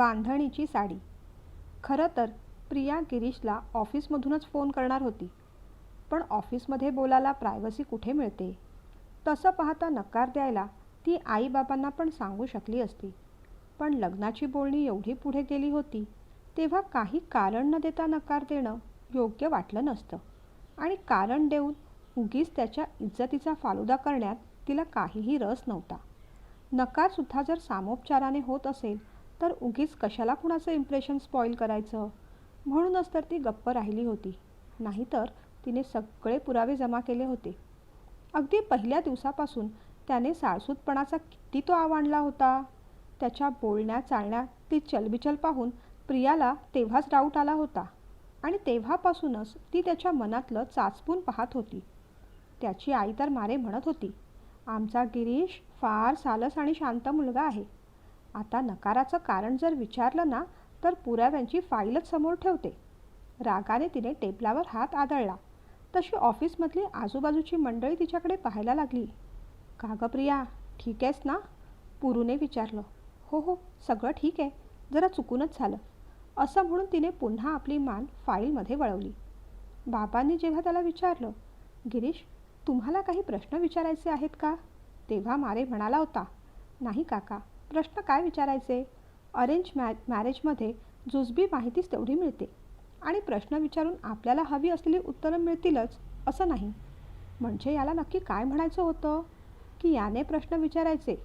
बांधणीची साडी. खरं तर प्रिया गिरीशला ऑफिसमधूनच फोन करणार होती. पण ऑफिसमध्ये बोलायला प्रायव्हसी कुठे मिळते? तसं पाहता नकार द्यायला ती आईबाबांना पण सांगू शकली असती. पण लग्नाची बोलणी एवढी पुढे गेली होती तेव्हा काही कारण न देता नकार देणं योग्य वाटलं नसतं. आणि कारण देऊन उगीच त्याच्या इज्जतीचा फालुदा करण्यात तिला काहीही रस नव्हता. नकारसुद्धा जर सामोपचाराने होत असेल तर उगीच कशाला कुणाचं इम्प्रेशन स्पॉईल करायचं? म्हणूनच तर ती गप्प राहिली होती. नाहीतर तिने सगळे पुरावे जमा केले होते. अगदी पहिल्या दिवसापासून त्याने साळसूतपणाचा किती तो आवांडला होता. त्याच्या बोलण्या चालण्या ती चलबिचल पाहून प्रियाला तेव्हाच डाऊट आला होता आणि तेव्हापासूनच ती त्याच्या मनातलं चाचपून पाहत होती. त्याची आई तर मारे म्हणत होती आमचा गिरीश फार सालस आणि शांत मुलगा आहे. आता नकाराचं कारण जर विचारलं ना तर पुराव्यांची फाईलच समोर ठेवते. रागाने तिने टेबलावर हात आदळला. तशी ऑफिसमधली आजूबाजूची मंडळी तिच्याकडे पाहायला लागली. का प्रिया ठीक आहेस ना? पुरूने विचारलं. हो हो सगळं ठीक आहे. जरा चुकूनच झालं. असं म्हणून तिने पुन्हा आपली मान फाईलमध्ये वळवली. बाबांनी जेव्हा त्याला विचारलं गिरीश तुम्हाला काही प्रश्न विचारायचे आहेत का? तेव्हा मारे म्हणाला होता नाही काका प्रश्न काय विचारायचे? अरेंज मॅ मॅरेजमध्ये जुजबी माहितीच तेवढी मिळते. आणि प्रश्न विचारून आपल्याला हवी असलेली उत्तरं मिळतीलच असं नाही. म्हणजे याला नक्की काय म्हणायचं होतं? की याने प्रश्न विचारायचे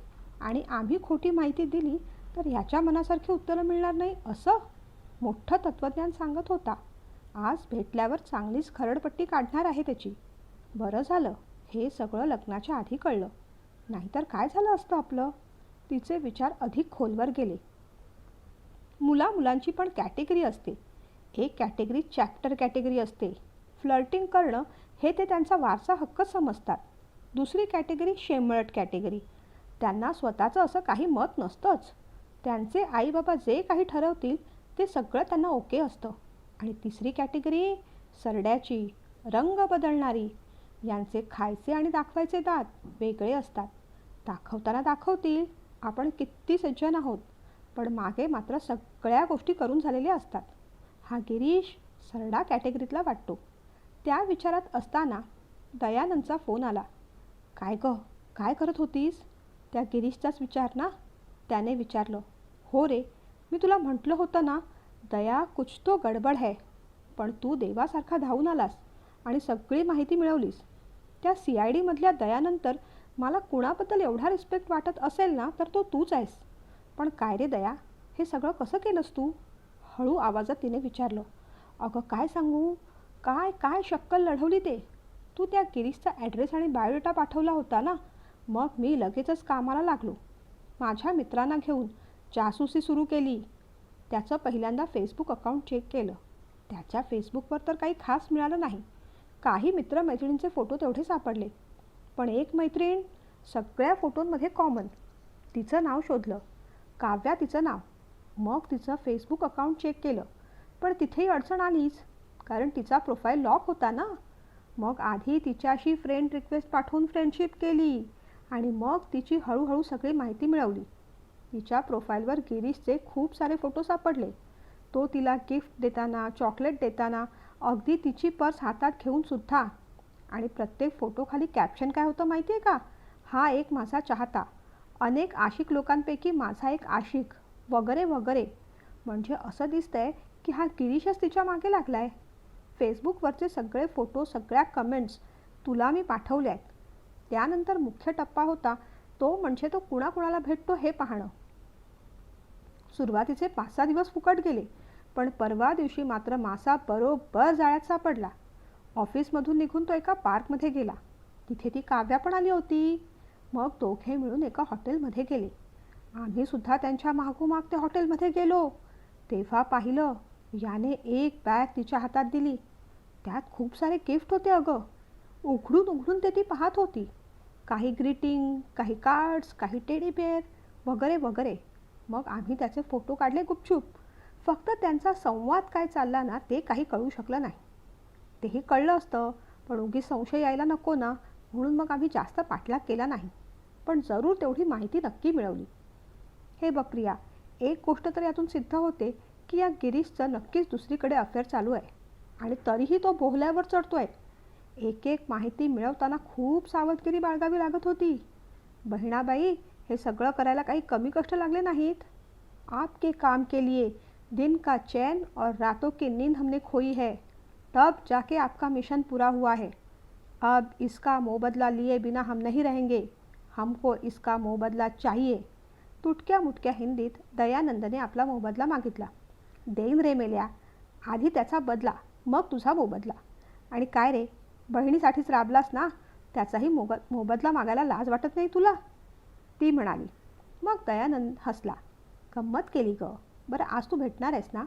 आणि आम्ही खोटी माहिती दिली तर ह्याच्या मनासारखी उत्तरं मिळणार नाही असं? मोठं तत्त्वज्ञान सांगत होता. आज भेटल्यावर चांगलीच खरडपट्टी काढणार आहे त्याची. बरं झालं हे सगळं लग्नाच्या आधी कळलं. नाहीतर काय झालं असतं आपलं? तिचे विचार अधिक खोलवर गेले. मुला मुलांची पण कॅटेगरी असते. एक कॅटेगरी चॅप्टर कॅटेगरी असते. फ्लर्टिंग करणं हे ते त्यांचा वारसा हक्क समजतात. दुसरी कॅटेगरी शेमळट कॅटेगरी. त्यांना स्वतःचं असं काही मत नसतंच. त्यांचे आईबाबा जे काही ठरवतील ते सगळं त्यांना ओके असतं. आणि तिसरी कॅटेगरी सरड्याची रंग बदलणारी. यांचे खायचे आणि दाखवायचे दात वेगळे असतात. दाखवताना दाखवतील आपण किती सज्जन आहोत पण मागे मात्र सगळ्या गोष्टी करून झालेल्या असतात. हा गिरीश सरडा कॅटेगरीतला वाटतो. त्या विचारात असताना दयानंदचा फोन आला. काय गं काय करत होतीस? त्या गिरीशचाच विचार ना? त्याने विचारलं. हो रे मी तुला म्हटलं होतं ना दया कुछ तो गडबड है पण तू देवासारखा धावून आलास आणि सगळी माहिती मिळवलीस. त्या सी आय डीमधल्या दयानंतर मला कुणाबद्दल एवढा रिस्पेक्ट वाटत असेल ना तर तो तूच आहेस. पण काय रे दया हे सगळं कसं केलंस तू? हळू आवाजात तिने विचारलं. अगं काय सांगू? काय काय शक्कल लढवली ते? तू त्या गिरीशचा ॲड्रेस आणि बायोडेटा पाठवला होता ना? मग मी लगेचच कामाला लागलो. माझ्या मित्रांना घेऊन जासूसी सुरू केली. त्याचं पहिल्यांदा फेसबुक अकाउंट चेक केलं. त्याच्या फेसबुकवर तर काही खास मिळालं नाही. काही मित्रमैत्रिणींचे फोटो तेवढे सापडले. पण एक मैत्रीण सगळ्या फोटोंमध्ये कॉमन तिचं नाव शोधलं. काव्या तिचं नाव. मग तिचं फेसबुक अकाउंट चेक केलं. पण तिथेही अडचण आलीच. कारण तिचा प्रोफाईल लॉक होता ना. मग आधी तिच्याशी फ्रेंड रिक्वेस्ट पाठवून फ्रेंडशिप केली. आणि मग तिची हळूहळू सगळी माहिती मिळवली. तिच्या प्रोफाईलवर गिरीशचे खूप सारे फोटो सापडले. तो तिला गिफ्ट देताना चॉकलेट देताना अगदी तिची पर्स हातात घेऊन सुद्धा आणि प्रत्येक फोटोखाली कॅप्शन काय होतं माहिती आहे का? हा एक माझा चाहता. अनेक आशिक लोकांपैकी माझा एक आशिक. वगैरे वगैरे. म्हणजे असं दिसतंय की हा गिरीशच तिच्यामागे लागला आहे फेसबुकवरचे सगळे फोटो सगळ्या कमेंट्स तुला मी पाठवले आहेत त्यानंतर मुख्य टप्पा होता तो म्हणजे तो कुणाकुणाला भेटतो हे पाहणं. सुरुवातीचे पाच सहा दिवस फुकट गेले पण परवा दिवशी मात्र मासा बरोबर जाळ्यात सापडला. ऑफिसमधून निघून तो एका पार्कमध्ये गेला. तिथे ती काव्या पण आली होती. मग दोघे मिळून एका हॉटेलमध्ये गेले. आम्ही सुद्धा त्यांच्या मागोमाग त्या हॉटेलमध्ये गेलो. तेव्हा पाहिलं याने एक बॅग तिच्या हातात दिली. त्यात खूप सारे गिफ्ट होते अगं. उघडून उघडून ते ती पाहत होती. काही ग्रीटिंग काही कार्ड्स काही टेडी बेअर वगैरे वगैरे. मग आम्ही त्याचे फोटो काढले गुपचूप. फक्त त्यांचा संवाद काय चालला ना ते काही कळू शकलं नाही. तेही कळलं असतं. पण उगीच संशय यायला नको ना. म्हणून मग आम्ही जास्त पाठलाग केला नाही. पण जरूर तेवढी माहिती नक्की मिळवली. हे बक्रिया एक गोष्ट तर यातून सिद्ध होते की या गिरीशचं नक्कीच दुसरीकडे अफेअर चालू आहे. आणि तरीही तो बोहल्यावर चढतो आहे एक एक माहिती मिळवताना खूप सावधगिरी बाळगावी लागत होती. बहिणाबाई हे सगळं करायला काही कमी कष्ट लागले नाहीत? आपके काम के लिए दिन का चैन और रातों की नींद हमने खोई है. तब जाके आपका मिशन पूरा हुआ है। अब इसका मोबदला लिए बिना हम नहीं रहेंगे। हमको इसका मोबदला चाहिए। तुटक्या मुटक्या हिंदीत दयानंदने आपला मोबदला मागितला। देईन रे मेल्या आधी त्याचा बदला मग तुझा मोबदला आणि काय रे बहिणीसाठीच राबलास ना त्याचाही मोग मोबदला मागायला लाज वाटत नाही तुला? ती म्हणाली. मग दयानंद हसला. गंमत केली ग. बरं आज तू भेटणार आहेस ना?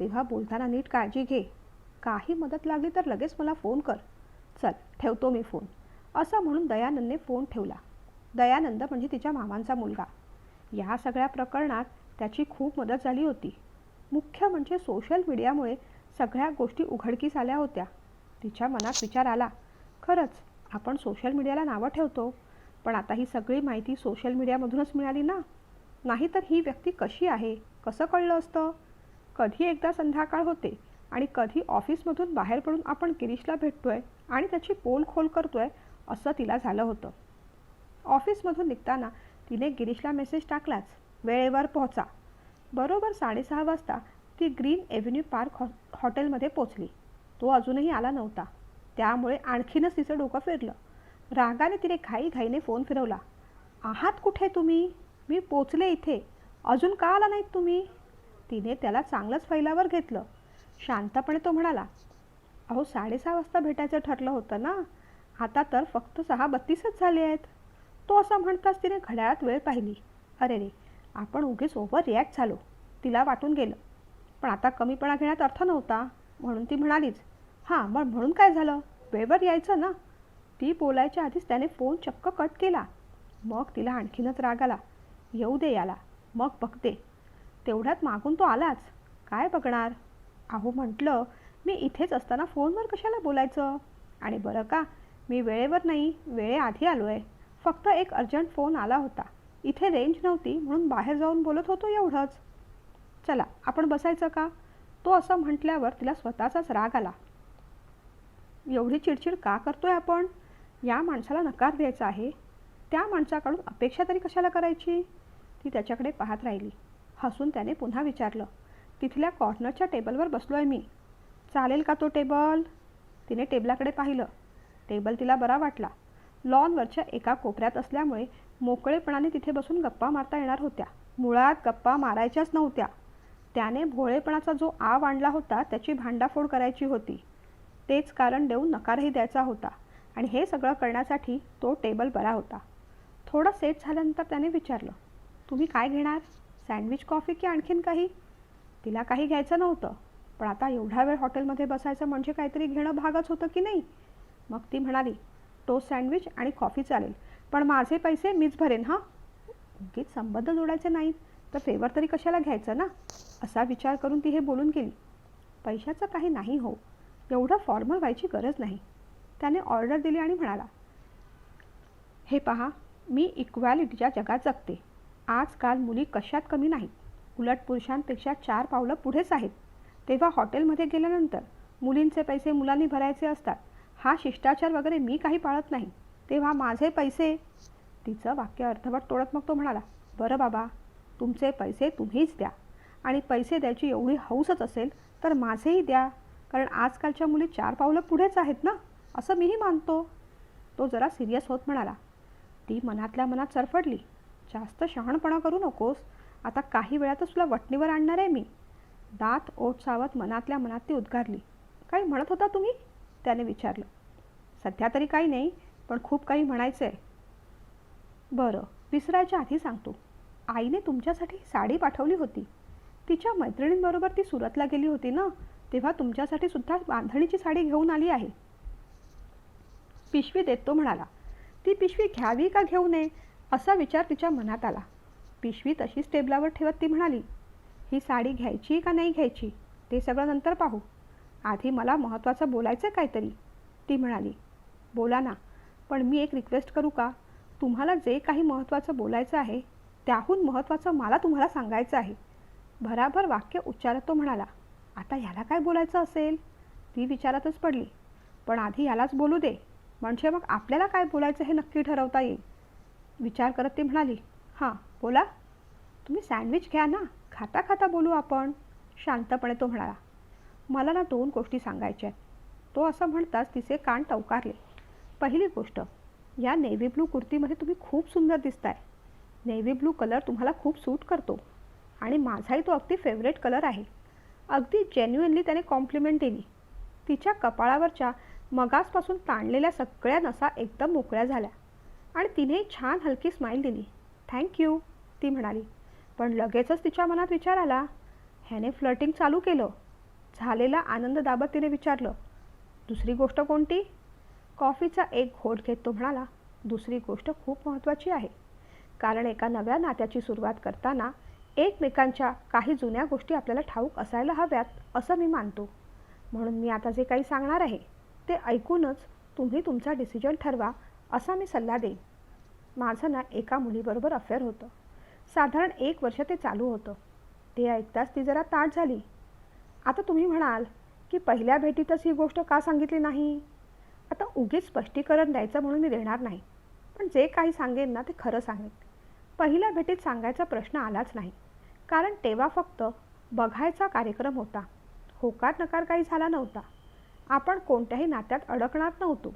तेव्हा बोलताना नीट काळजी घे. काही मदत लागली तर लगेच मला फोन कर. चल ठेवतो मी फोन. असं म्हणून दयानंदने फोन ठेवला. दयानंद म्हणजे तिच्या मामांचा मुलगा. या सगळ्या प्रकरणात त्याची खूप मदत झाली होती. मुख्य म्हणजे सोशल मीडियामुळे सगळ्या गोष्टी उघडकीस आल्या होत्या. तिच्या मनात विचार आला खरंच आपण सोशल मीडियाला नावं ठेवतो पण आता ही सगळी माहिती सोशल मीडियामधूनच मिळाली ना? नाहीतर ही व्यक्ती कशी आहे? कसं कळलं असतं? कधी एकदा संध्याकाळ होते आणि कधी ऑफिसमधून बाहेर पडून आपण गिरीशला भेटतोय आणि त्याची पोल खोल करतोय असं तिला झालं होतं. ऑफिसमधून निघताना तिने गिरीशला मेसेज टाकलाच वेळेवर पोहोचा. बरोबर साडेसहा वाजता ती ग्रीन एव्हेन्यू पार्क हॉ हॉटेलमध्ये पोचली तो अजूनही आला नव्हता. त्यामुळे आणखीनच तिचं डोकं फिरलं. रागाने तिने घाईघाईने फोन फिरवला. आहात कुठे तुम्ही? मी पोचले इथे. अजून का आला नाहीत तुम्ही? तिने त्याला चांगलंच फैलावर घेतलं. शांतपणे तो म्हणाला अहो साडेसहा वाजता भेटायचं ठरलं होतं ना? आता तर फक्त सहा बत्तीसच झाले आहेत. तो असं म्हणताच तिने घड्याळात वेळ पाहिली. अरे रे आपण उगीच ओव्हर रिॲक्ट झालो. तिला वाटून गेलं. पण आता कमीपणा घेण्यात अर्थ नव्हता. म्हणून ती म्हणालीच हां मग म्हणून काय झालं? वेळेवर यायचं ना? ती बोलायच्या आधीच त्याने फोन चक्क कट केला. मग तिला आणखीनच राग आला. येऊ दे याला. मग बघते. तेवढ्यात मागून तो आलाच. काय बघणार? अहो म्हटलं मी इथेच असताना फोनवर कशाला बोलायचं? आणि बरं का मी वेळेवर नाही वेळेआधी आलो आहे फक्त एक अर्जंट फोन आला होता. इथे रेंज नव्हती म्हणून बाहेर जाऊन बोलत होतो एवढंच. चला आपण बसायचं का? तो असं म्हटल्यावर तिला स्वतःचाच राग आला. एवढी चिडचिड का करतोय आपण? या माणसाला नकार द्यायचा आहे. त्या माणसाकडून अपेक्षा तरी कशाला करायची? ती त्याच्याकडे पाहत राहिली. हसून त्याने पुन्हा विचारलं तिथल्या कॉर्नरच्या टेबलवर बसलो आहे मी. चालेल का तो टेबल? तिने टेबलाकडे पाहिलं. टेबल तिला बरा वाटला. लॉनवरच्या एका कोपऱ्यात असल्यामुळे मोकळेपणाने तिथे बसून गप्पा मारता येणार होत्या. मुळात गप्पा मारायच्याच नव्हत्या. त्याने भोळेपणाचा जो आव आणला होता त्याची भांडाफोड करायची होती. तेच कारण देऊन नकारही द्यायचा होता आणि हे सगळं करण्यासाठी तो टेबल बरा होता. थोडं सेट झाल्यानंतर त्याने विचारलं तुम्ही काय घेणार? सँडविच कॉफी की आणखीन काही? तिला काही घ्यायचं नव्हतं. पण आता एवढा वेळ हॉटेलमध्ये बसायचं म्हणजे काहीतरी घेणं भागच होतं की नाही? मग ती म्हणाली टोस्ट सँडविच आणि कॉफी चालेल पण माझे पैसे मीच भरेन हां? उगीच संबंध जोडायचे नाहीत तर फेवर तरी कशाला घ्यायचं ना? असा विचार करून ती हे बोलून गेली. पैशाचं काही नाही हो एवढं फॉर्मल व्हायची गरज नाही. त्याने ऑर्डर दिली आणि म्हणाला हे पहा मी इक्वॅलिटीच्या जगात जगते. आजकाल मुली कशात कमी नाहीत. उलट पुरुषांपेक्षा चार पावलं पुढेच आहेत. तेव्हा हॉटेलमध्ये गेल्यानंतर मुलींचे पैसे मुलांनी भरायचे असतात. हा शिष्टाचार वगैरे मी काही पाळत नाही. तेव्हा माझे पैसे तिचं वाक्य अर्धवट तोडत मग तो म्हणाला बरं बाबा तुमचे पैसे तुम्हीच द्या. आणि पैसे द्यायची एवढी हौसच असेल तर माझेही द्या. कारण आजकालच्या मुली चार पावलं पुढेच आहेत ना? असं मीही मानतो. तो जरा सिरियस होत म्हणाला ती मनातल्या मनात सरफडली. जास्त शहाणपणा करू नकोस. आता काही वेळातच तुला वटणीवर आणणार आहे मी. दात ओठ सावत मनातल्या मनात ती उद्गारली. काही म्हणत होता तुम्ही? त्याने विचारलं. सध्या तरी काही नाही पण खूप काही म्हणायचं आहे बरं विसरायच्या आधी सांगतो. आईने तुमच्यासाठी साडी पाठवली होती. तिच्या मैत्रिणींबरोबर ती सुरतला गेली होती ना तेव्हा तुमच्यासाठी सुद्धा बांधणीची साडी घेऊन आली आहे. पिशवी देत तो म्हणाला. ती पिशवी घ्यावी का घेऊ नये असा विचार तिच्या मनात आला. पिशवी तशीच टेबलावर ठेवत ती म्हणाली ही साडी घ्यायची का नाही घ्यायची? ते सगळं नंतर पाहू. आधी मला महत्त्वाचं बोलायचं काहीतरी. ती म्हणाली बोला ना पण मी एक रिक्वेस्ट करू का? तुम्हाला जे काही महत्त्वाचं बोलायचं आहे त्याहून महत्त्वाचं मला तुम्हाला सांगायचं आहे. भराभर वाक्य उच्चारत तो म्हणाला आता ह्याला काय बोलायचं असेल? ती विचारातच पडली पण आधी यालाच बोलू दे म्हणजे मग आपल्याला काय बोलायचं हे नक्की ठरवता येईल. विचार करत ती म्हणाली हां बोला. तुम्ही सँडविच घ्या ना. खाता खाता बोलू आपण. शांतपणे तो म्हणाला. मला ना दोन गोष्टी सांगायच्या आहेत. तो असं म्हणताच तिचे कान टवकारले. पहिली गोष्ट या नेव्ही ब्लू कुर्तीमध्ये तुम्ही खूप सुंदर दिसताय. नेव्ही ब्लू कलर तुम्हाला खूप सूट करतो. आणि माझाही तो अगदी फेवरेट कलर आहे. अगदी जेन्युअनली त्याने कॉम्प्लिमेंट दिली. तिच्या कपाळावरच्या मगासपासून ताणलेल्या सगळ्या नसा एकदम मोकळ्या झाल्या. आणि तिने छान हलकी स्माईल दिली. थँक्यू ती म्हणाली पण लगेचच तिच्या मनात विचार आला. ह्याने फ्लर्टिंग चालू केलं. झालेला आनंद दाबत तिने विचारलं दुसरी गोष्ट कोणती? कॉफीचा एक घोट घेत तो म्हणाला दुसरी गोष्ट खूप महत्त्वाची आहे. कारण एका नव्या नात्याची सुरुवात करताना एकमेकांच्या काही जुन्या गोष्टी आपल्याला ठाऊक असायला हव्यात असं मी मानतो. म्हणून मी आता जे काही सांगणार आहे ते ऐकूनच तुम्ही तुमचा डिसिजन ठरवा असा मी सल्ला देईन. माझं ना एका मुलीबरोबर अफेअर होतं. साधारण एक वर्ष ते चालू होतं. ते ऐकताच ती जरा ताट झाली. आता तुम्ही म्हणाल की पहिल्या भेटीतच ही गोष्ट का सांगितली नाही? आता उगीच स्पष्टीकरण द्यायचं म्हणून मी देणार नाही. पण जे काही सांगेन ना ते खरं सांगेन. पहिल्या भेटीत सांगायचा प्रश्न आलाच नाही. कारण तेव्हा फक्त बघायचा कार्यक्रम होता. होकार नकार काही झाला नव्हता. आपण कोणत्याही नात्यात अडकणार नव्हतो.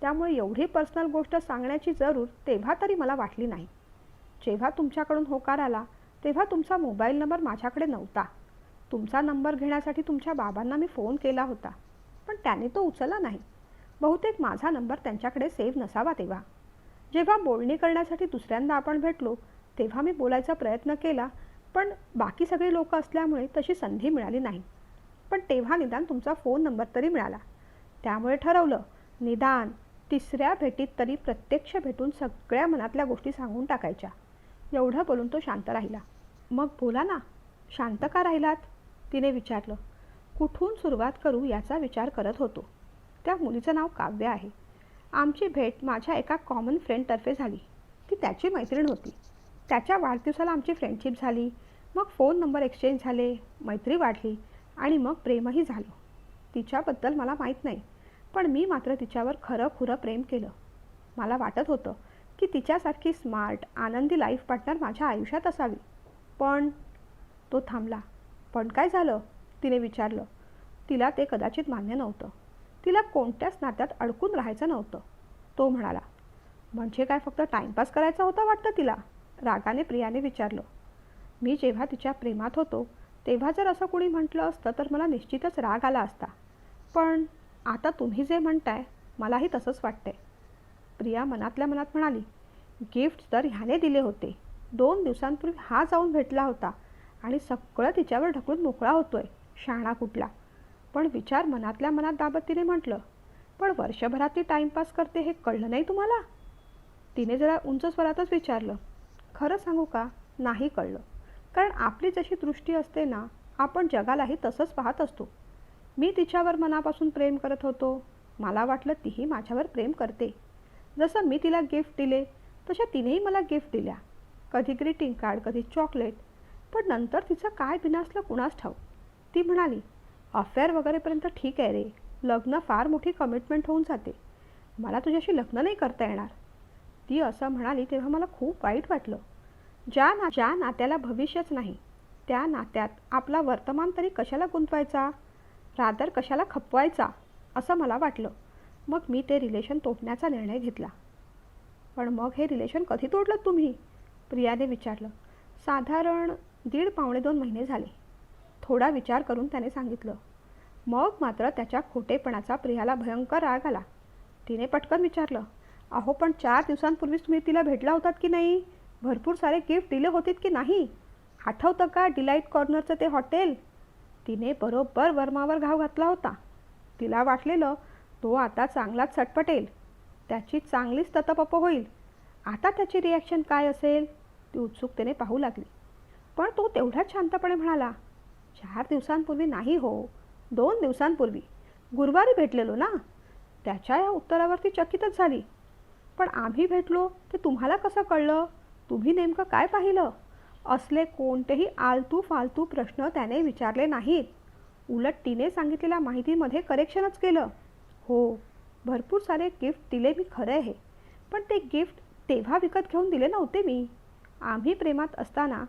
त्यामुळे एवढी पर्सनल गोष्ट सांगण्याची जरूर तेव्हा तरी मला वाटली नाही. जेव्हा तुमच्याकडून होकार आला तेव्हा तुमचा मोबाईल नंबर माझ्याकडे नव्हता. तुमचा नंबर घेण्यासाठी तुमच्या बाबांना मी फोन केला होता पण त्याने तो उचलला नाही. बहुतेक माझा नंबर त्यांच्याकडे सेव्ह नसावा तेव्हा. जेव्हा बोलणी करण्यासाठी दुसऱ्यांदा आपण भेटलो तेव्हा मी बोलायचा प्रयत्न केला पण बाकी सगळी लोक असल्यामुळे तशी संधी मिळाली नाही. पण तेव्हा निदान तुमचा फोन नंबर तरी मिळाला. त्यामुळे ठरवलं निदान तिसऱ्या भेटीत तरी प्रत्यक्ष भेटून सगळ्या मनातल्या गोष्टी सांगून टाकायच्या. एवढं बोलून तो शांत राहिला. मग बोला ना शांत का राहिलात? तिने विचारलं. कुठून सुरुवात करू याचा विचार करत होतो. त्या मुलीचं नाव काव्य आहे. आमची भेट माझ्या एका कॉमन फ्रेंडतर्फे झाली. ती त्याची मैत्रीण होती. त्याच्या वाढदिवसाला आमची फ्रेंडशिप झाली. मग फोन नंबर एक्सचेंज झाले. मैत्री वाढली आणि मग प्रेमही झालं. तिच्याबद्दल मला माहीत नाही. पण मी मात्र तिच्यावर खरं खुरं प्रेम केलं. मला वाटत होतं की तिच्यासारखी स्मार्ट आनंदी लाईफ पार्टनर माझ्या आयुष्यात असावी. पण तो थांबला. पण काय झालं? तिने विचारलं. तिला ते कदाचित मान्य नव्हतं. तिला कोणत्याच नात्यात अडकून राहायचं नव्हतं. तो म्हणाला म्हणजे काय फक्त टाईमपास करायचा होता वाटतं तिला? रागाने प्रियाने विचारलं. मी जेव्हा तिच्या प्रेमात होतो तेव्हा जर असं कोणी म्हटलं असतं तर मला निश्चितच राग आला असता. पण आता तुम्ही जे म्हणताय मलाही तसंच वाटतंय. प्रिया मनातल्या मनात म्हणाली गिफ्ट तर ह्याने दिले होते. दोन दिवसांपूर्वी हा जाऊन भेटला होता आणि सगळं तिच्यावर ढकलून मोकळा होतोय. शाणा कुठला? पण विचार मनातल्या मनात दाबत तिने म्हटलं पण वर्षभरात ती टाईमपास करते हे कळलं नाही तुम्हाला? तिने जरा उंच स्वरातच विचारलं खरं सांगू का? नाही कळलं. कारण आपली जशी दृष्टी असते ना आपण जगालाही तसंच पाहत असतो. मी तिच्यावर मनापासून प्रेम करत होतो. मला वाटलं तीही माझ्यावर प्रेम करते. जसं मी तिला गिफ्ट दिले तशा तिनेही मला गिफ्ट दिल्या. कधी ग्रीटिंग कार्ड कधी चॉकलेट पण नंतर तिचं काय बिनासलं कुणास ठाऊ ती म्हणाली अफेअर वगैरेपर्यंत ठीक आहे रे. लग्न फार मोठी कमिटमेंट होऊन जाते. मला तुझ्याशी लग्न नाही करता येणार. ती असं म्हणाली तेव्हा मला खूप वाईट वाटलं. ज्या ना ज्या नात्याला भविष्यच नाही त्या नात्यात आपला वर्तमान तरी कशाला गुंतवायचा? रादर कशाला खपवायचा? असं मला वाटलं. मग मी ते रिलेशन तोडण्याचा निर्णय घेतला. पण मग हे रिलेशन कधी तोडलं तुम्ही? प्रियाने विचारलं. साधारण दीड पावणे दोन महिने झाले. थोडा विचार करून त्याने सांगितलं. मग मात्र त्याच्या खोटेपणाचा प्रियाला भयंकर राग आला. तिने पटकन विचारलं अहो पण चार दिवसांपूर्वीच तुम्ही तिला भेटला होतात की नाही? भरपूर सारे गिफ्ट दिले होतेत की नाही? आठवतं का डिलाईट कॉर्नरचं ते हॉटेल? तिने बरोबर वर्मावर घाव घातला होता. तिला वाटलेलं तो आता चांगलाच सटपटेल त्याची चांगलीच ततपप होईल. आता त्याची रिॲक्शन काय असेल? ती उत्सुकतेने पाहू लागली. पण तो तेवढ्याच शांतपणे म्हणाला चार दिवसांपूर्वी नाही हो. दोन दिवसांपूर्वी. गुरुवारी भेटलेलो ना? त्याच्या या उत्तरावरती चकितच झाली. पण आम्ही भेटलो ते तुम्हाला कसं कळलं? तुम्ही नेमकं काय पाहिलं? असले कोणतेही आलतू फालतू प्रश्न त्याने विचारले नाहीत. उलट तिने सांगितलेल्या माहितीमध्ये करेक्शनच केलं. हो भरपूर सारे गिफ्ट दिले मी खरं आहे पण ते गिफ्ट तेव्हा विकत घेऊन दिले नव्हते मी. आम्ही प्रेमात असताना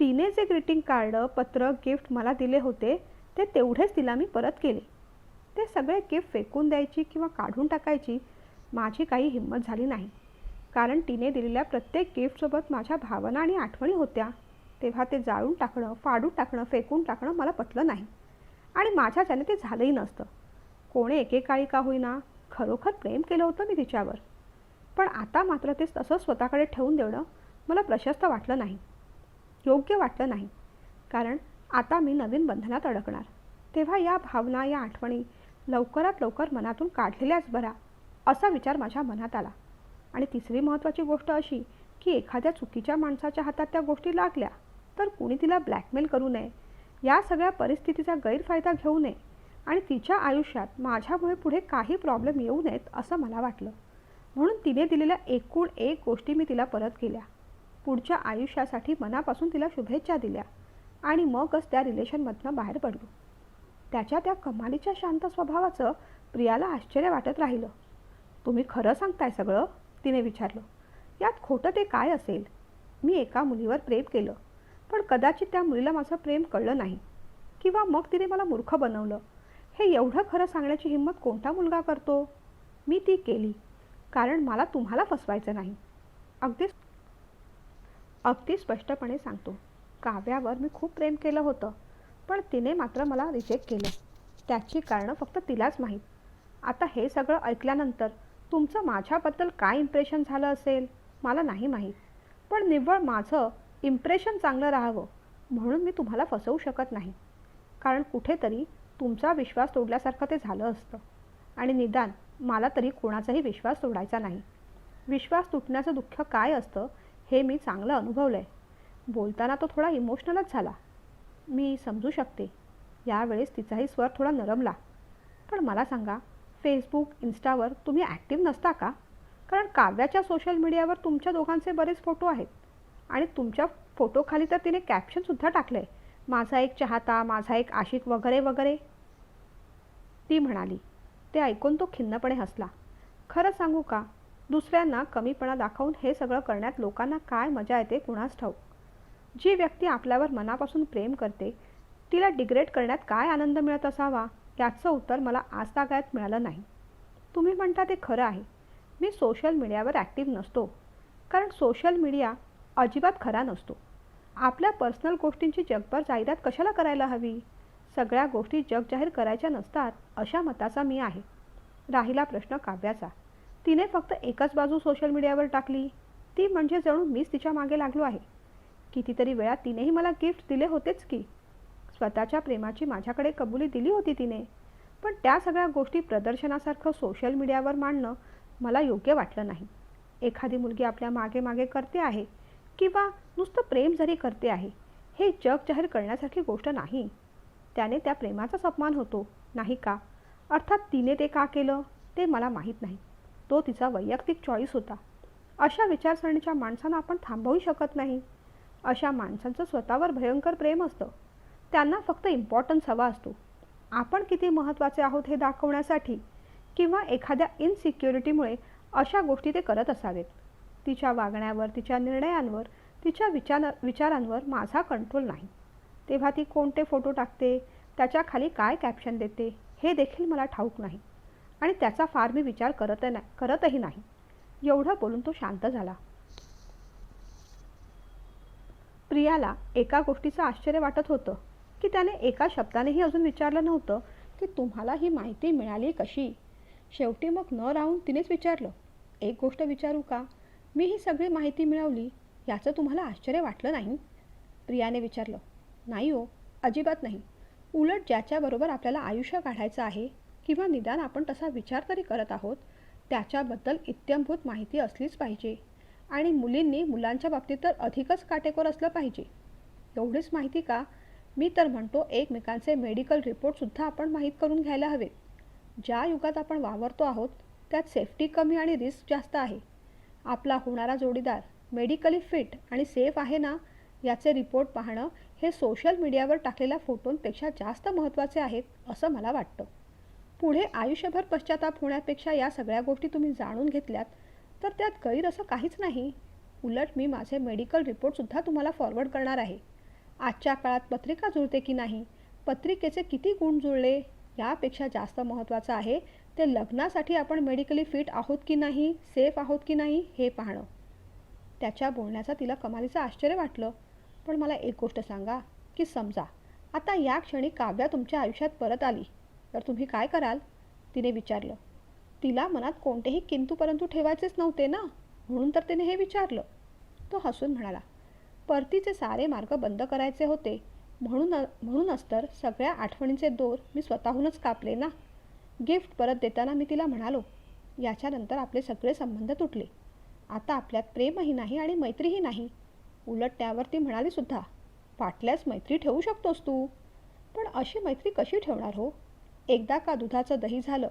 तिने जे ग्रीटिंग कार्ड पत्र गिफ्ट मला दिले होते ते तेवढेच तिला मी परत केले. ते सगळे गिफ्ट फेकून द्यायची किंवा काढून टाकायची माझी काही हिंमत झाली नाही. कारण तिने दिलेल्या प्रत्येक गिफ्टसोबत माझ्या भावना आणि आठवणी होत्या. तेव्हा ते जाळून टाकणं फाडून टाकणं फेकून टाकणं मला पटलं नाही. आणि माझ्या त्याने ते झालंही नसतं. कोणी एकेकाळी का होईना खरोखर प्रेम केलं होतं मी तिच्यावर. पण आता मात्र ते तसं स्वतःकडे ठेवून देणं मला प्रशस्त वाटलं नाही. योग्य वाटलं नाही. कारण आता मी नवीन बंधनात अडकणार. तेव्हा या भावना या आठवणी लवकरात लवकर मनातून काढलेल्याच बरा असा विचार माझ्या मनात आला. आणि तिसरी महत्त्वाची गोष्ट अशी की एखाद्या चुकीच्या माणसाच्या हातात त्या गोष्टी लागल्या तर कुणी तिला ब्लॅकमेल करू नये. या सगळ्या परिस्थितीचा गैरफायदा घेऊ नये आणि तिच्या आयुष्यात माझ्यामुळे पुढे काही प्रॉब्लेम येऊ नयेत असं मला वाटलं. म्हणून तिने दिलेल्या एकूण एक गोष्टी मी तिला परत केल्या. पुढच्या आयुष्यासाठी मनापासून तिला शुभेच्छा दिल्या आणि मगच त्या रिलेशनमधनं बाहेर पडलो. त्याच्या त्या कमालीच्या शांत स्वभावाचं प्रियाला आश्चर्य वाटत राहिलं. तुम्ही खरं सांगताय सगळं? तिने विचारलं यात खोटं ते काय असेल? मी एका मुलीवर प्रेम केलं पण कदाचित त्या मुलीला माझं प्रेम कळलं नाही. किंवा मग तिने मला मूर्ख बनवलं. हे एवढं खरं सांगण्याची हिंमत कोणता मुलगा करतो? मी ती केली कारण मला तुम्हाला फसवायचं नाही. अगदी अगदी स्पष्टपणे सांगतो. काव्यावर मी खूप प्रेम केलं होतं पण तिने मात्र मला रिजेक्ट केलं. त्याची कारणं फक्त तिलाच माहीत. आता हे सगळं ऐकल्यानंतर तुमचं माझ्याबद्दल काय इम्प्रेशन झालं असेल? मला नाही माहीत. पण निव्वळ माझं इम्प्रेशन चांगलं राहावं म्हणून मी तुम्हाला फसवू शकत नाही. कारण कुठेतरी तुमचा विश्वास तोडल्यासारखं ते झालं असतं. आणि निदान मला तरी कोणाचाही विश्वास तोडायचा नाही. विश्वास तुटण्याचं दुःख काय असतं हे मी चांगलं अनुभवलं आहे बोलताना तो थोडा इमोशनलच झाला. मी समजू शकते. यावेळेस तिचाही स्वर थोडा नरमला. पण मला सांगा फेसबुक इन्स्टावर तुम्ही ॲक्टिव्ह नसता का? कारण काव्याच्या सोशल मीडियावर तुमच्या दोघांचे बरेच फोटो आहेत. आणि तुमच्या फोटोखाली तर तिने कॅप्शनसुद्धा टाकलं आहे माझा एक चाहता माझा एक आशिक वगैरे वगैरे. ती म्हणाली ते ऐकून तो खिन्नपणे हसला. खरं सांगू का? दुसऱ्यांना कमीपणा दाखवून हे सगळं करण्यात लोकांना काय मजा येते कुणास ठाऊक? जी व्यक्ती आपल्यावर मनापासून प्रेम करते तिला डिग्रेड करण्यात काय आनंद मिळत असावा? याचं उत्तर मला आजतागायत मिळालं नाही. तुम्ही म्हणता ते खरं आहे. मी सोशल मीडियावर ॲक्टिव्ह नसतो. कारण सोशल मीडिया अजिबात खरा नसतो. आपल्या पर्सनल गोष्टींची जगभर जाहिरात कशाला करायला हवी? सगळ्या गोष्टी जग जाहीर करायच्या नसतात अशा मताचा मी आहे. राहिला प्रश्न काव्याचा. तिने फक्त एकच बाजू सोशल मीडियावर टाकली. ती म्हणजे जणू मीच तिच्यामागे लागलो आहे. कितीतरी वेळा तिनेही मला गिफ्ट दिले होतेच की. स्वतःच्या प्रेमाची माझ्याकडे कबुली दिली होती तिने. पण त्या सगळ्या गोष्टी प्रदर्शनासारखं सोशल मीडियावर मांडणं मला योग्य वाटलं नाही. एखादी मुलगी आपल्या मागे मागे करते आहे किंवा नुसतं प्रेम जरी करते आहे हे जग जाहीर करण्यासारखी गोष्ट नाही. त्याने त्या प्रेमाचाच अपमान होतो नाही का? अर्थात तिने ते का केलं ते मला माहीत नाही. तो तिचा वैयक्तिक चॉईस होता. अशा विचारसरणीच्या माणसांना आपण थांबवू शकत नाही. अशा माणसांचं स्वतःवर भयंकर प्रेम असतं. त्यांना फक्त इम्पॉर्टन्स हवा असतो. आपण किती महत्त्वाचे आहोत हे दाखवण्यासाठी किंवा एखाद्या इनसिक्युरिटीमुळे अशा गोष्टी ते करत असावेत. तिच्या वागण्यावर तिच्या निर्णयांवर तिच्या विचार विचारांवर माझा कंट्रोल नाही. तेव्हा ती कोणते फोटो टाकते त्याच्याखाली काय कॅप्शन देते हे देखील मला ठाऊक नाही. आणि त्याचा फार मी विचार करत नाही करतही नाही. एवढं बोलून तो शांत झाला. प्रियाला एका गोष्टीचं आश्चर्य वाटत होतं. की त्याने एका शब्दानेही अजून विचारलं नव्हतं की तुम्हाला ही माहिती मिळाली कशी? शेवटी मग न राहून तिनेच विचारलं एक गोष्ट विचारू का? मी ही सगळी माहिती मिळवली याचं तुम्हाला आश्चर्य वाटलं नाही? प्रियाने विचारलं नाही हो अजिबात नाही. उलट ज्याच्याबरोबर आपल्याला आयुष्य काढायचं आहे किंवा निदान आपण तसा विचार तरी करत आहोत त्याच्याबद्दल इत्यंभूत माहिती असलीच पाहिजे. आणि मुलींनी मुलांच्या बाबतीत तर अधिकच काटेकोर असलं पाहिजे. एवढीच माहिती का? मी तर म्हणतो एकमेकांचे मेडिकल रिपोर्टसुद्धा आपण माहीत करून घ्यायला हवेत ज्या युगात आपण वावरतो आहोत त्यात सेफ्टी कमी आणि रिस्क जास्त आहे. आपला होणारा जोडीदार मेडिकली फिट आणि सेफ आहे ना याचे रिपोर्ट पाहणं हे सोशल मीडियावर टाकलेल्या फोटोंपेक्षा जास्त महत्त्वाचे आहेत असं मला वाटतं. पुढे आयुष्यभर पश्चाताप होण्यापेक्षा या सगळ्या गोष्टी तुम्ही जाणून घेतल्यात तर त्यात गैर असं काहीच नाही. उलट मी माझे मेडिकल रिपोर्टसुद्धा तुम्हाला फॉरवर्ड करणार आहे. आजच्या काळात पत्रिका जुळते की नाही? पत्रिकेचे किती गुण जुळले? यापेक्षा जास्त महत्त्वाचं आहे ते लग्नासाठी आपण मेडिकली फिट आहोत की नाही? सेफ आहोत की नाही? हे पाहणं. त्याच्या बोलण्याचा तिला कमालीचं आश्चर्य वाटलं. पण मला एक गोष्ट सांगा की समजा आता या क्षणी काव्या तुमच्या आयुष्यात परत आली. तर तुम्ही काय कराल? तिने विचारलं. तिला मनात कोणतेही किंतू परंतु ठेवायचेच नव्हते ना? म्हणून तर तिने हे विचारलं. तो हसून म्हणाला परतीचे सारे मार्ग बंद करायचे होते. म्हणून म्हणूनच तर सगळ्या आठवणींचे दोर मी स्वतःहूनच कापले ना? गिफ्ट परत देताना मी तिला म्हणालो याच्यानंतर आपले सगळे संबंध तुटले. आता आपल्यात प्रेमही नाही आणि मैत्रीही नाही. उलट त्यावर ती म्हणाली सुद्धा वाटल्यास मैत्री ठेवू शकतोस तू? पण अशी मैत्री कशी ठेवणार हो? एकदा का दुधाचं दही झालं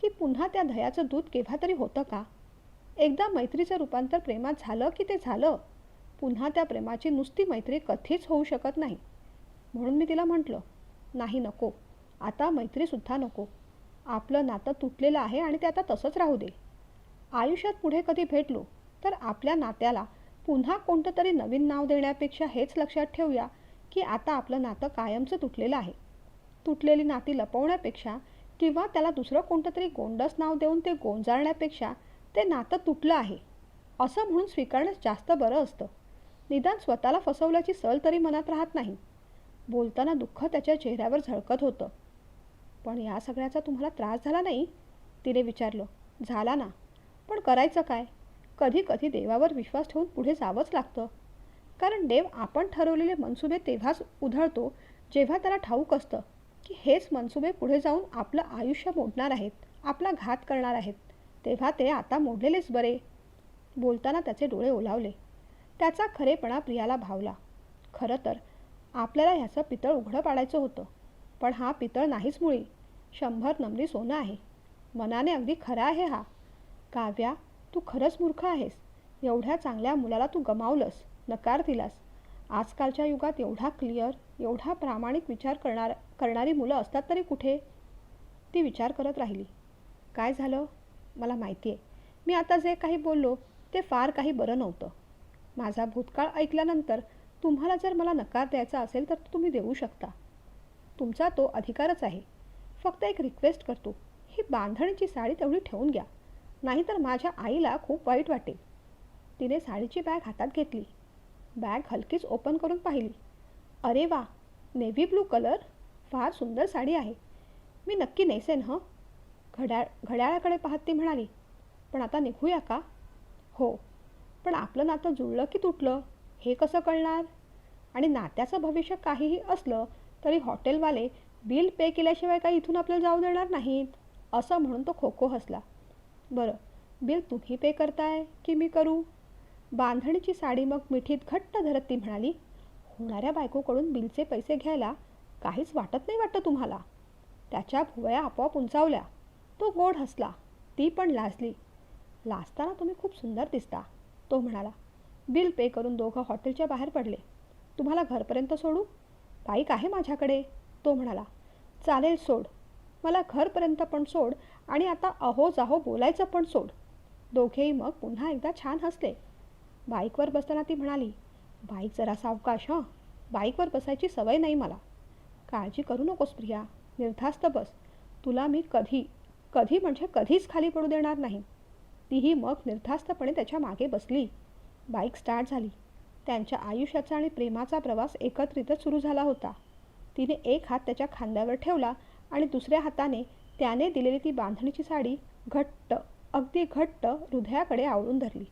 की पुन्हा त्या दह्याचं दूध केव्हा तरी होतं का? एकदा मैत्रीचं रूपांतर प्रेमात झालं की ते झालं? पुन्हा त्या प्रेमाची नुसती मैत्री कधीच होऊ शकत नाही. म्हणून मी तिला म्हटलं नाही नको आता मैत्रीसुद्धा नको. आपलं नातं तुटलेलं आहे आणि ते आता तसंच राहू दे. आयुष्यात पुढे कधी भेटलो तर आपल्या नात्याला पुन्हा कोणतं तरी नवीन नाव देण्यापेक्षा हेच लक्षात ठेवूया की आता आपलं नातं कायमचं तुटलेलं आहे. तुटलेली नाती लपवण्यापेक्षा किंवा त्याला दुसरं कोणतं तरी गोंडस नाव देऊन ते गोंजाळण्यापेक्षा ते नातं तुटलं आहे. असं म्हणून स्वीकारणं जास्त बरं असतं. निदान स्वतःला फसवल्याची सल तरी मनात राहत नाही. बोलताना दुःख त्याच्या चेहऱ्यावर झळकत होतं. पण या सगळ्याचा तुम्हाला त्रास झाला नाही? तिने विचारलं. झाला ना. पण करायचं काय? कधी कधी देवावर विश्वास ठेवून पुढे जावंच लागतं. कारण देव आपण ठरवलेले मनसुबे तेव्हाच उधळतो जेव्हा त्याला ठाऊक असतं की हेच मनसुबे पुढे जाऊन आपलं आयुष्य मोडणार आहेत आपला घात करणार आहेत. तेव्हा ते आता मोडलेलेच बरे. बोलताना त्याचे डोळे ओलावले. त्याचा खरेपणा प्रियाला भावला. खरं तर आपल्याला ह्याचं पितळ उघडं पाडायचं होतं पण हा पितळ नाहीच मुळी. शंभर नंबरी सोनं आहे. मनाने अगदी खरा आहे हा. काव्या तू खरंच मूर्ख आहेस. एवढ्या चांगल्या मुलाला तू गमावलंस नकार दिलास. आजकालच्या युगात एवढा क्लिअर एवढा प्रामाणिक विचार करणार करणारी मुलं असतात तरी कुठे? ती विचार करत राहिली. काय झालं? मला माहिती आहे मी आता जे काही बोललो ते फार काही बरं नव्हतं. माझा भूतकाळ ऐकल्यानंतर तुम्हाला जर मला नकार द्यायचा असेल तर तुम्ही देऊ शकता. तुमचा तो अधिकारच आहे. फक्त एक रिक्वेस्ट करतो. ही बांधणीची साडी तेवढी ठेवून घ्या. नाहीतर माझ्या आईला खूप वाईट वाटेल. तिने साडीची बॅग हातात घेतली. बॅग हलकीच ओपन करून पाहिली. अरे वा! नेव्ही ब्लू कलर फार सुंदर साडी आहे. मी नक्की नेसेन हं? घड्याळ घड्याळाकडे पाहत ती म्हणाली. पण आता निघूया का? हो. पण आपलं नातं जुळलं की तुटलं हे कसं कळणार? आणि नात्याचं भविष्य काहीही असलं तरी हॉटेलवाले बिल पे केल्याशिवाय काही इथून आपल्याला जाऊ देणार नाहीत असं म्हणून तो खो खो हसला. बरं बिल तुम्ही पे करताय की मी करू? बांधणीची साडी मग मिठीत घट्ट धरत ती म्हणाली होणाऱ्या बायकोकडून बिलचे पैसे घ्यायला काहीच वाटत नाही वाटतं तुम्हाला. त्याच्या भुवया आपोआप उंचावल्या. तो गोड हसला ती पण लाजली. लाजताना तुम्ही खूप सुंदर दिसता. तो म्हणाला बिल पे करून दोघं हॉटेलच्या बाहेर पडले. तुम्हाला घरपर्यंत सोडू? बाईक आहे माझ्याकडे. तो म्हणाला चालेल सोड. मला घरपर्यंत पण सोड आणि आता अहो जाहो बोलायचं पण सोड. दोघेही मग पुन्हा एकदा छान हसले. बाईकवर बसताना ती म्हणाली बाईक जरा सावकाश हं. बाईकवर बसायची सवय नाही मला. काळजी करू नकोस प्रिया. निर्धास्त बस. तुला मी कधी कधी म्हणजे कधीच खाली पडू देणार नाही. तीही मग निर्धास्तपणे त्याच्यामागे बसली. बाईक स्टार्ट झाली. त्यांच्या आयुष्याचा आणि प्रेमाचा प्रवास एकत्रितच सुरू झाला होता. तिने एक हात त्याच्या खांद्यावर ठेवला आणि दुसऱ्या हाताने त्याने दिलेली ती बांधणीची साडी घट्ट अगदी घट्ट हृदयाकडे आवळून धरली.